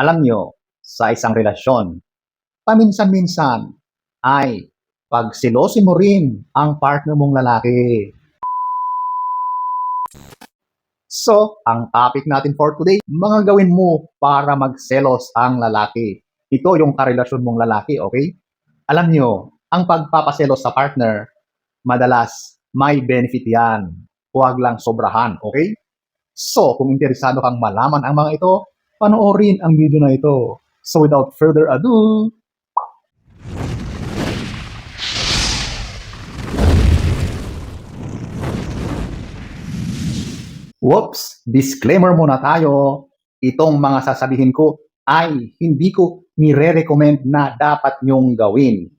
Alam nyo, sa isang relasyon, paminsan-minsan ay pagsilosin mo rin ang partner mong lalaki. So, ang topic natin for today, mga gawin mo para magselos ang lalaki. Ito yung karelasyon mong lalaki, okay? Alam nyo, ang pagpapaselos sa partner, madalas may benefit yan. Huwag lang sobrahan, okay? So, kung interesado kang malaman ang mga ito, panoorin ang video na ito. So, without further ado, Whoops! Disclaimer muna tayo. Itong mga sasabihin ko ay hindi ko nire-recommend na dapat nyong gawin.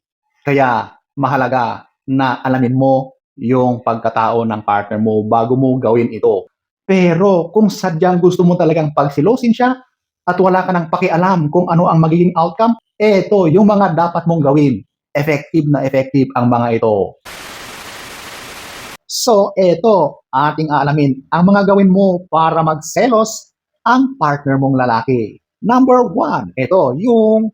Kaya mahalaga na alamin mo yung pagkatao ng partner mo bago mo gawin ito. Pero kung sadyang gusto mo talagang pagsilosin siya at wala ka nang pakialam kung ano ang magiging outcome, eto yung mga dapat mong gawin. Effective na effective ang mga ito. So, eto, ating aalamin ang mga gawin mo para magselos ang partner mong lalaki. Number one, ito, yung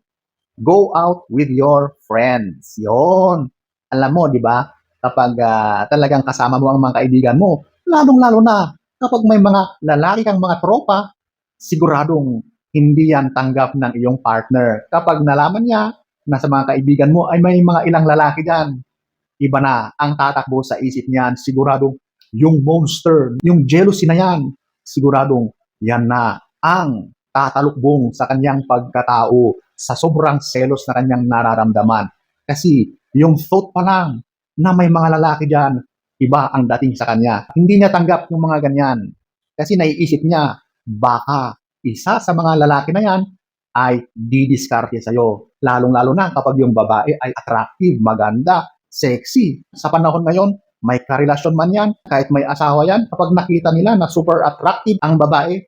go out with your friends. Yon. Alam mo, di ba? Kapag ah, talagang kasama mo ang mga kaibigan mo, lalong-lalo na kapag may mga lalaki kang mga tropa, siguradong hindi yan tanggap ng iyong partner. Kapag nalaman niya na sa mga kaibigan mo ay may mga ilang lalaki dyan, iba na ang tatakbo sa isip niyan. Siguradong yung monster, yung jealousy na yan, siguradong yan na ang tatalukbong sa kanyang pagkatao sa sobrang selos na kanyang nararamdaman. Kasi yung thought pa lang na may mga lalaki dyan, iba ang dating sa kanya. Hindi niya tanggap yung mga ganyan. Kasi naiisip niya, baka isa sa mga lalaki na yan ay didiskarte sa'yo. Lalong-lalo na kapag yung babae ay attractive, maganda, sexy. Sa panahon ngayon, may karelasyon man yan, kahit may asawa yan, kapag nakita nila na super attractive ang babae,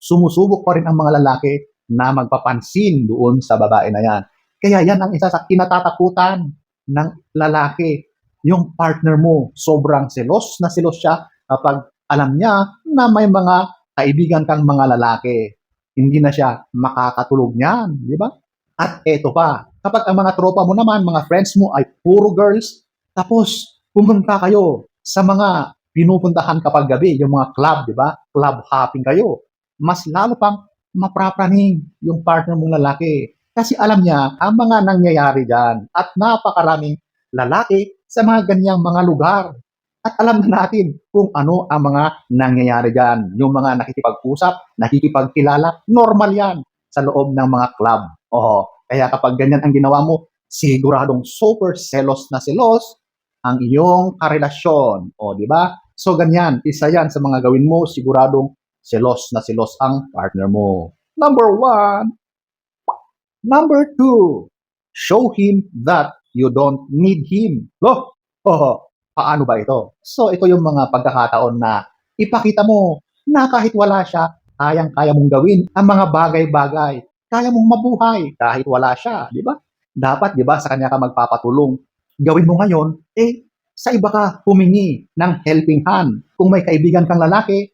sumusubok pa rin ang mga lalaki na magpapansin doon sa babae na yan. Kaya yan ang isa sa kinatatakutan ng lalaki. Yung partner mo, sobrang selos na selos siya kapag alam niya na may mga kaibigan kang mga lalaki. Hindi na siya makakatulog niyan, di ba? At eto pa, kapag ang mga tropa mo naman, mga friends mo ay puro girls, tapos pumunta kayo sa mga pinupuntahan kapag gabi, yung mga club, di ba? Club hopping kayo. Mas lalo pang maprapraning yung partner mong lalaki. Kasi alam niya ang mga nangyayari dyan at napakaraming lalaki sa mga ganyang mga lugar. At alam na natin kung ano ang mga nangyayari dyan. Yung mga nakikipag-usap, nakikipagkilala, normal yan sa loob ng mga club. Oo. Kaya kapag ganyan ang ginawa mo, siguradong super selos na selos ang iyong karelasyon. O, di ba? So, ganyan. Isa yan sa mga gawin mo, siguradong selos na selos ang partner mo. Number one. Number two. Show him that you don't need him. Oh, oh, paano ba ito? So, ito yung mga pagkakataon na ipakita mo na kahit wala siya, kayang-kaya mong gawin ang mga bagay-bagay. Kaya mong mabuhay kahit wala siya, di ba? Dapat, di ba, sa kanya ka magpapatulong. Gawin mo ngayon, eh, sa iba ka humingi ng helping hand. Kung may kaibigan kang lalaki,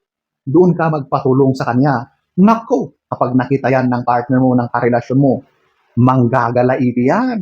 doon ka magpatulong sa kanya. Nako, kapag nakita yan ng partner mo, ng karelasyon mo, manggagalaiti yan.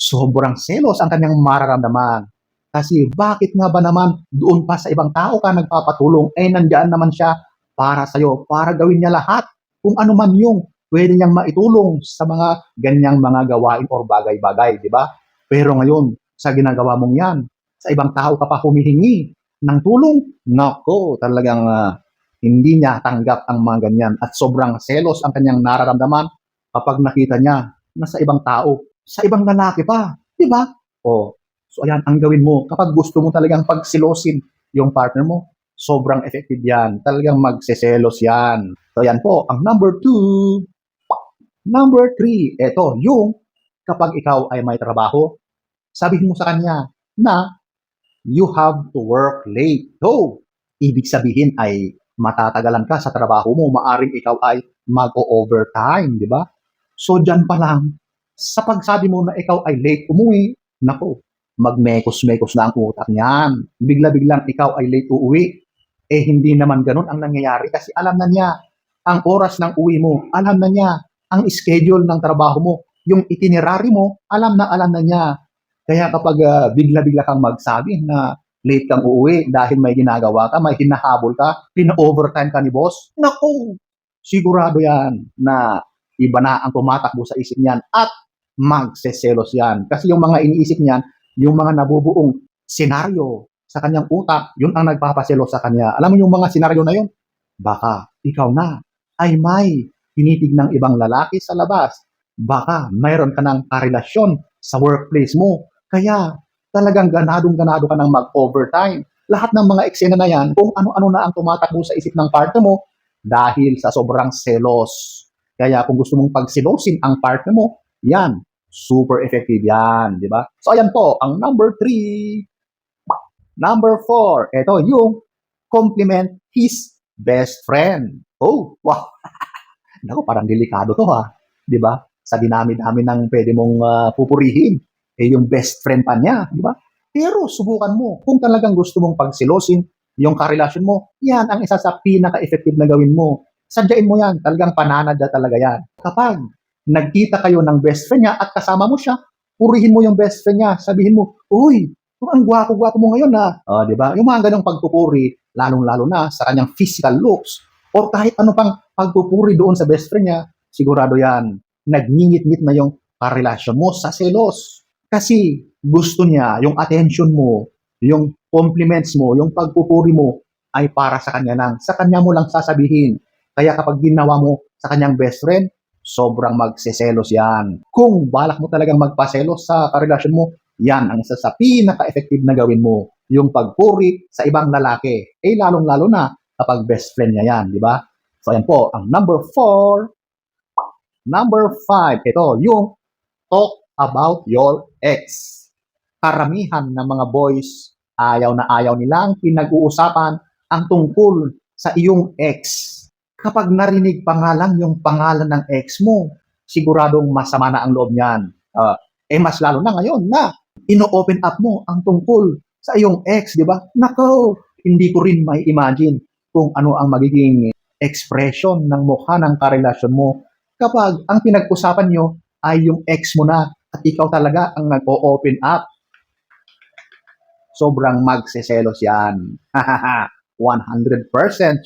Sobrang selos ang kanyang mararamdaman. Kasi bakit nga ba naman doon pa sa ibang tao ka nagpapatulong, eh nandiyan naman siya para sa'yo, para gawin niya lahat. Kung ano man yung pwede niyang maitulong sa mga ganyang mga gawain or bagay-bagay, di ba? Pero ngayon, sa ginagawa mong yan, sa ibang tao ka pa humihingi ng tulong, nako, talagang ah, hindi niya tanggap ang mga ganyan at sobrang selos ang kanyang nararamdaman kapag nakita niya na sa ibang tao, sa ibang lalaki pa, di ba? O, so ayan, ang gawin mo, kapag gusto mo talagang pagsilosin yung partner mo, sobrang effective yan. Talagang magseselos yan. So yan po, ang number two. Number three, eto, yung kapag ikaw ay may trabaho, sabihin mo sa kanya na you have to work late. So, ibig sabihin ay matatagalan ka sa trabaho mo, maaring ikaw ay mag-overtime, di ba? So, dyan pa lang, sa pagsabi mo na ikaw ay late umuwi, nako, magmekos-mekos na ang utak niyan. Bigla-biglang ikaw ay late uuwi. Eh, hindi naman ganun ang nangyayari kasi alam na niya ang oras ng uwi mo. Alam na niya ang schedule ng trabaho mo, yung itinerary mo, alam na alam na niya. Kaya kapag ah, bigla-bigla kang magsabi na late kang uuwi dahil may ginagawa ka, may hinahabol ka, pina-overtime ka ni boss, naku, sigurado yan na iba na ang tumatakbo sa isip niyan at magseselos yan. Kasi yung mga iniisip niyan, yung mga nabubuong senaryo sa kanyang utak, yun ang nagpapaselos sa kanya. Alam mo yung mga senaryo na yun? Baka ikaw na ay may tinitig ng ibang lalaki sa labas. Baka mayroon ka ng karelasyon sa workplace mo. Kaya talagang ganadong-ganado ka ng mag-overtime. Lahat ng mga eksena na yan, kung ano-ano na ang tumatakbo sa isip ng partner mo dahil sa sobrang selos. Kaya kung gusto mong pagsilosin ang partner mo, yan, super effective yan, di ba? So ayan po, ang number three. Number four, ito yung compliment his best friend. Oh, wow. Naku, parang delikado to ha. Di ba? Sa dinami-dami ng pwede mong ah, pupurihin, eh yung best friend pa niya, di ba? Pero subukan mo, kung talagang gusto mong pagsilosin yung karelasyon mo, yan ang isa sa pinaka-effective na gawin mo. Sadyain mo yan, talagang pananad na talaga yan. Kapag nagkita kayo ng best friend niya at kasama mo siya, purihin mo yung best friend niya, sabihin mo, Uy, ang gwapo-gwapo mo ngayon na. Ah, di ba? Yung mga ganong pagpupuri, lalong-lalo na sa kanyang physical looks, or kahit ano pang pagpupuri doon sa best friend niya, sigurado yan, nagngingit-ngit na yung karelasyon mo sa selos. Kasi gusto niya, yung attention mo, yung compliments mo, yung pagpupuri mo, ay para sa kanya lang. Sa kanya mo lang sasabihin. Kaya kapag ginawa mo sa kanyang best friend, sobrang magseselos yan. Kung balak mo talagang magpaselos sa karelasyon mo, yan ang isa sa pinaka-effective na gawin mo. Yung pagpuri sa ibang lalaki. Eh, lalong-lalo na kapag best friend niya yan, di ba? So, ayan po, ang number four. Number five, ito, yung talk about your ex. Karamihan ng mga boys, ayaw na ayaw nilang pinag-uusapan ang tungkol sa iyong ex. Kapag narinig pa nga lang yung pangalan ng ex mo, siguradong masama na ang loob niyan. Ah, eh mas lalo na ngayon na ino-open up mo ang tungkol sa iyong ex, di ba? Nako, hindi ko rin may imagine kung ano ang magiging expression ng mukha ng karelasyon mo kapag ang pinag-usapan nyo ay yung ex mo na at ikaw talaga ang nag-o-open up. Sobrang magseselos yan. 100%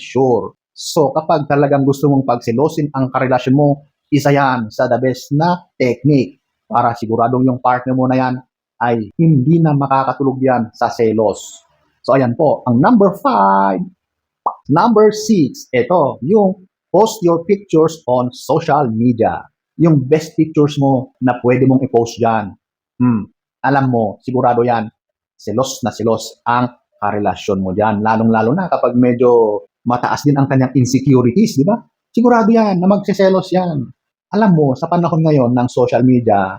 sure. So kapag talagang gusto mong pagselosin ang karelasyon mo, isa yan sa the best na technique para siguradong yung partner mo na yan ay hindi na makakatulog yan sa selos. So ayan po, ang number 5. Number 6, ito, yung post your pictures on social media. Yung best pictures mo na pwede mong i-post dyan. Hmm, alam mo, sigurado yan, selos na selos ang karelasyon mo dyan. Lalong-lalo na kapag medyo mataas din ang kanyang insecurities, di ba? Sigurado yan na magsiselos yan. Alam mo, sa panahon ngayon ng social media,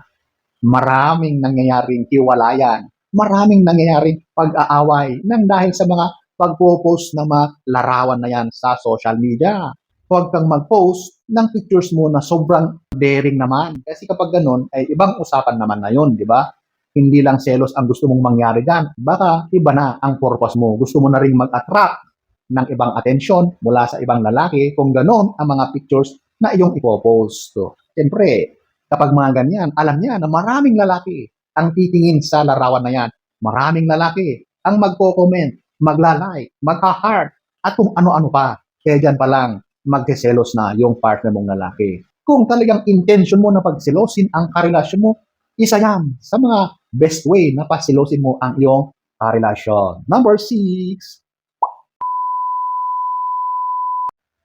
maraming nangyayaring hiwalayan, maraming nangyayaring pag-aaway nang dahil sa mga pagpo-post ng mga larawan na yan sa social media. Huwag kang mag-post ng pictures mo na sobrang daring naman. Kasi kapag ganun, ay ibang usapan naman na yun, di ba? Hindi lang selos ang gusto mong mangyari dyan. Baka iba na ang purpose mo. Gusto mo na rin mag-attract ng ibang atensyon mula sa ibang lalaki kung ganon ang mga pictures na iyong ipopost. So, Siyempre, kapag mga ganyan, alam niya na maraming lalaki ang titingin sa larawan na yan. Maraming lalaki ang magko-comment, magla-like, magka-heart, at kung ano-ano pa. Kaya dyan pa lang, magseselos na yung partner mong lalaki. Kung talagang intention mo na pagselosin ang karelasyon mo, isa yan sa mga best way na pasilosin mo ang iyong karelasyon. Number six,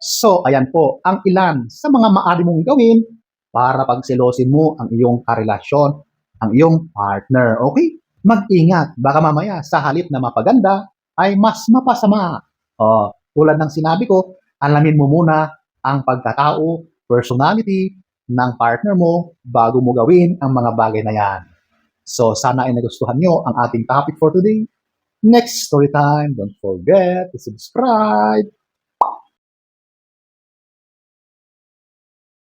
So, ayan po ang ilan sa mga maaari mong gawin para pagselosin mo ang iyong karelasyon, ang iyong partner. Okay? Mag-ingat. Baka mamaya sa halip na mapaganda ay mas mapasama. O, tulad ng sinabi ko, alamin mo muna ang pagkatao, personality ng partner mo bago mo gawin ang mga bagay na yan. So, sana ay nagustuhan nyo ang ating topic for today. Next story time, don't forget to subscribe